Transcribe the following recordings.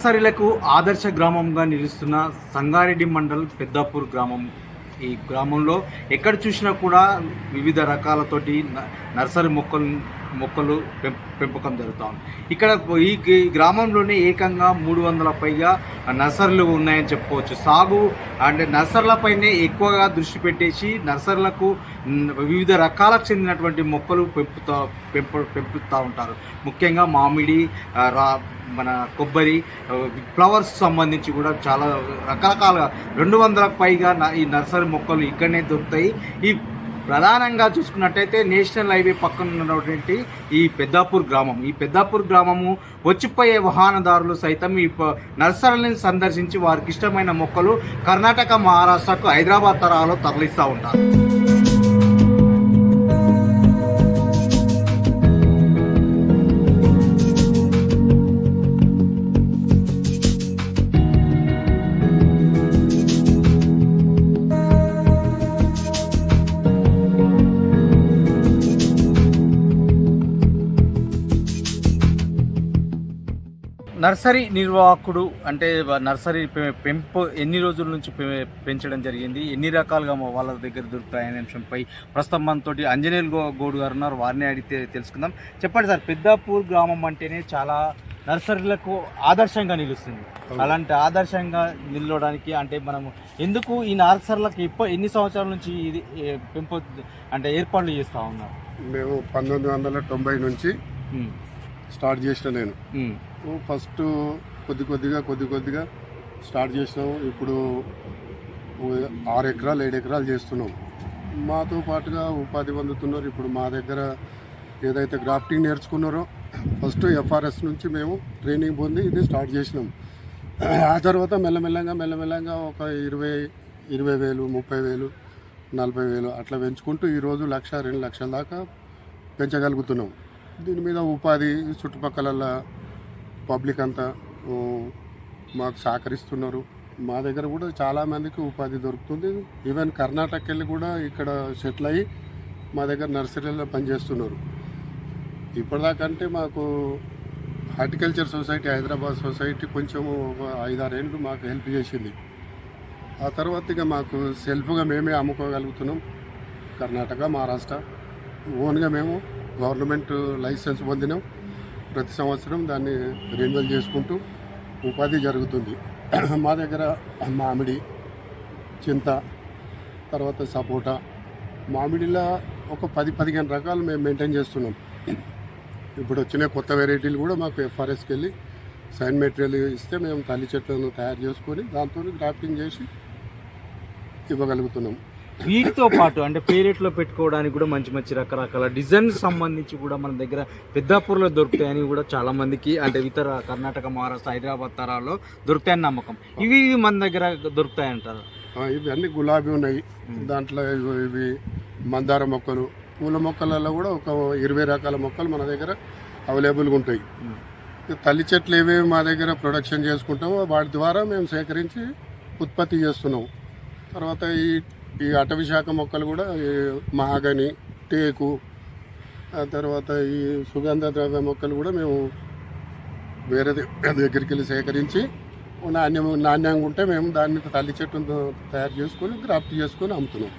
నర్సరీలకు ఆదర్శ గ్రామంగా నిలుస్తున్న సంగారెడ్డి మండల్ పెద్దాపూర్ గ్రామం. ఈ గ్రామంలో ఎక్కడ చూసినా కూడా వివిధ రకాలతోటి న- నర్సరీ మొక్కలు మొక్కలు పెం- పెంపకం జరుగుతాం. ఉంది ఇక్కడ ఈ గ్రామంలోనే ఏకంగా మూడు వందల పైగా నర్సరీలు ఉన్నాయని చెప్పుకోవచ్చు. సాగు అంటే నర్సరీలపైనే ఎక్కువగా దృష్టి పెట్టేసి నర్సరీలకు వివిధ రకాలకు చెందినటువంటి మొక్కలు పెంపుతా పెంపు పెంపుతూ ఉంటారు. ముఖ్యంగా మామిడి రా మన కొబ్బరి ఫ్లవర్స్ సంబంధించి కూడా చాలా రకరకాల రెండు వందలకు పైగా ఈ నర్సరీ మొక్కలు ఇక్కడనే దొరుకుతాయి. ఈ ప్రధానంగా చూసుకున్నట్టయితే నేషనల్ హైవే పక్కన ఉన్నటువంటి ఈ పెద్దాపూర్ గ్రామం. ఈ పెద్దాపూర్ గ్రామము వచ్చిపోయే వాహనదారులు సైతం ఈ నర్సరీలను నర్సరీని సందర్శించి వారికి ఇష్టమైన మొక్కలు కర్ణాటక మహారాష్ట్రకు హైదరాబాద్ తరహాలో తరలిస్తూ ఉంటారు. నర్సరీ నిర్వాహకుడు అంటే నర్సరీ పెంపు ఎన్ని రోజుల నుంచి పెంచడం జరిగింది? ఎన్ని రకాలుగా వాళ్ళ దగ్గర దొరుకుతాయనే అంశంపై ప్రస్తుతం మనతోటి అంజనేయులు గౌడ్ గారు ఉన్నారు. వారిని అడిగితే తెలుసుకుందాం. చెప్పండి సార్ పెద్దాపూర్ గ్రామం అంటేనే చాలా నర్సరీలకు ఆదర్శంగా నిలుస్తుంది. అలాంటి ఆదర్శంగా నిలవడానికి అంటే మనం ఎందుకు ఈ నర్సరీలకు ఎప్ప ఎన్ని సంవత్సరాల నుంచి ఇది పెంపు అంటే ఏర్పాట్లు చేస్తూ ఉన్నారు? మేము పంతొమ్మిది వందల తొంభై నుంచి స్టార్ట్ చేసిన నేను. ఫస్ట్ కొద్ది కొద్దిగా కొద్ది కొద్దిగా స్టార్ట్ చేసినాము. ఇప్పుడు ఆరు ఎకరాలు ఏడు ఎకరాలు చేస్తున్నాం. మాతో పాటుగా ఉపాధి పొందుతున్నారు. ఇప్పుడు మా దగ్గర ఏదైతే గ్రాఫ్టింగ్ నేర్చుకున్నారో ఫస్ట్ ఎఫ్ఆర్ఎస్ నుంచి మేము ట్రైనింగ్ పొంది ఇది స్టార్ట్ చేసినాం. ఆ తర్వాత మెల్లమెల్లంగా మెల్లమెల్లంగా ఒక ఇరవై ఇరవై వేలు ముప్పై వేలు నలభై వేలు అట్లా పెంచుకుంటూ ఈరోజు లక్ష రెండు లక్షల దాకా పెంచగలుగుతున్నాం. దీని మీద ఉపాధి చుట్టుపక్కల పబ్లిక్ అంతా మాకు సహకరిస్తున్నారు. మా దగ్గర కూడా చాలామందికి ఉపాధి దొరుకుతుంది. ఈవెన్ కర్ణాటక వెళ్ళి కూడా ఇక్కడ సెటిల్ అయ్యి మా దగ్గర నర్సరీలో పనిచేస్తున్నారు. ఇప్పటిదాకంటే మాకు హార్టికల్చర్ సొసైటీ హైదరాబాద్ సొసైటీ కొంచెం ఒక ఐదారేళ్ళు మాకు హెల్ప్ చేసింది. ఆ తర్వాత ఇక మాకు సెల్ఫ్గా మేమే అమ్ముకోగలుగుతున్నాం. కర్ణాటక మహారాష్ట్ర. ఓన్గా మేము గవర్నమెంట్ లైసెన్స్ పొందినాం. ప్రతి సంవత్సరం దాన్ని రెన్యువల్ చేసుకుంటూ ఉపాధి జరుగుతుంది. మా దగ్గర మామిడి చింత తర్వాత సపోటా మామిడిలో ఒక పది పదిహేను రకాలు మేము మెయింటైన్ చేస్తున్నాం. ఇప్పుడు వచ్చిన కొత్త వెరైటీలు కూడా మాకు ఎఫ్ఆర్ఎస్కి వెళ్ళి సైన్ మెటీరియల్ ఇస్తే మేము తల్లి చెట్లను తయారు చేసుకొని దాంతో గ్రాఫ్టింగ్ చేసి ఇవ్వగలుగుతున్నాం. వీటితో పాటు అంటే పేరెట్లో పెట్టుకోవడానికి కూడా మంచి మంచి రకరకాల డిజైన్ సంబంధించి కూడా మన దగ్గర పెద్దాపూర్లో దొరుకుతాయని కూడా చాలా మందికి అంటే ఇతర కర్ణాటక మహారాష్ట్ర హైదరాబాద్ తరాల్లో దొరుకుతాయని నమ్మకం. ఇవి మన దగ్గర దొరుకుతాయంటారు. ఆ, ఇవి అన్ని గులాబీ ఉన్నాయి. దాంట్లో ఇవి మందార మొక్కలు పూల మొక్కలలో కూడా ఒక ఇరవై రకాల మొక్కలు మన దగ్గర అవైలబుల్గా ఉంటాయి. తల్లి చెట్లు ఏవేవి మా దగ్గర ప్రొడక్షన్ చేసుకుంటామో వాటి ద్వారా మేము సేకరించి ఉత్పత్తి చేస్తున్నాం. తర్వాత ఈ ఈ అటవీ శాఖ మొక్కలు కూడా ఈ మహాగని టేకు ఆ తర్వాత ఈ సుగంధ ద్రవ్య మొక్కలు కూడా మేము వేరే దగ్గరికి వెళ్ళి సేకరించి నాణ్యం నాణ్యంగా ఉంటే మేము దాన్ని తల్లి చెట్టును తయారు చేసుకొని గ్రాఫ్ట్ చేసుకొని అమ్ముతున్నాం.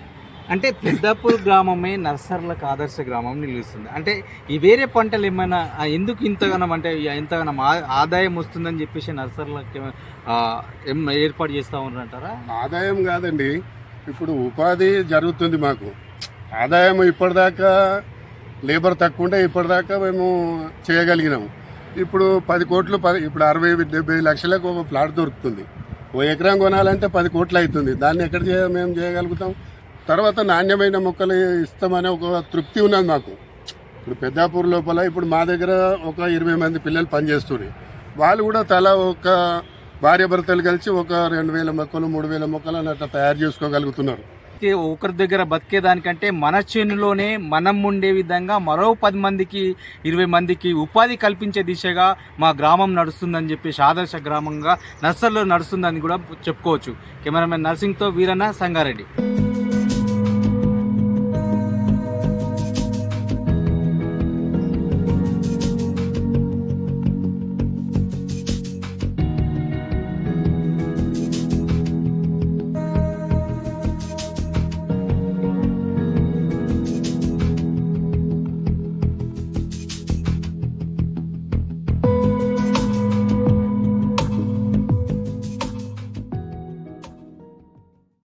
అంటే పెద్దాపూర్ గ్రామమే నర్సరీలకు ఆదర్శ గ్రామం నిలుస్తుంది. అంటే ఈ వేరే పంటలు ఏమైనా ఎందుకు ఇంతగానం అంటే ఇంతగానం ఆ- ఆదాయం వస్తుందని చెప్పేసి నర్సరీలకు ఏర్పాటు చేస్తూ ఉన్నారంటారా? ఆదాయం కాదండి. ఇప్పుడు ఉపాధి జరుగుతుంది మాకు. ఆదాయం ఇప్పటిదాకా లేబర్ తక్కువ ఉంటే ఇప్పటిదాకా మేము చేయగలిగినాము. ఇప్పుడు పది కోట్లు పది ఇప్పుడు అరవై డెబ్బై లక్షలకు ఒక ప్లాట్ దొరుకుతుంది. ఓ ఎకరం కొనాలంటే పది కోట్లు అవుతుంది దాన్ని ఎక్కడ చేయ మేము చేయగలుగుతాం? తర్వాత నాణ్యమైన మొక్కలు ఇస్తామనే ఒక తృప్తి ఉన్నది మాకు. ఇప్పుడు పెద్దాపూర్ లోపల ఇప్పుడు మా దగ్గర ఒక ఇరవై మంది పిల్లలు పనిచేస్తున్నారు వాళ్ళు కూడా తల ఒక భార్యాభర్తలు కలిసి ఒక రెండు వేల మొక్కలు మూడు వేల మొక్కలు అన్నట్టు తయారు చేసుకోగలుగుతున్నారు. ఒకరి దగ్గర బతికేదానికంటే మన చేనులోనే మనం ఉండే విధంగా మరో పది మందికి ఇరవై మందికి ఉపాధి కల్పించే దిశగా మా గ్రామం నడుస్తుందని చెప్పేసి ఆదర్శ గ్రామంగా నర్సర్లో నడుస్తుందని కూడా చెప్పుకోవచ్చు. కెమెరామెన్ నర్సింగ్తో వీరన్న సంగారెడ్డి.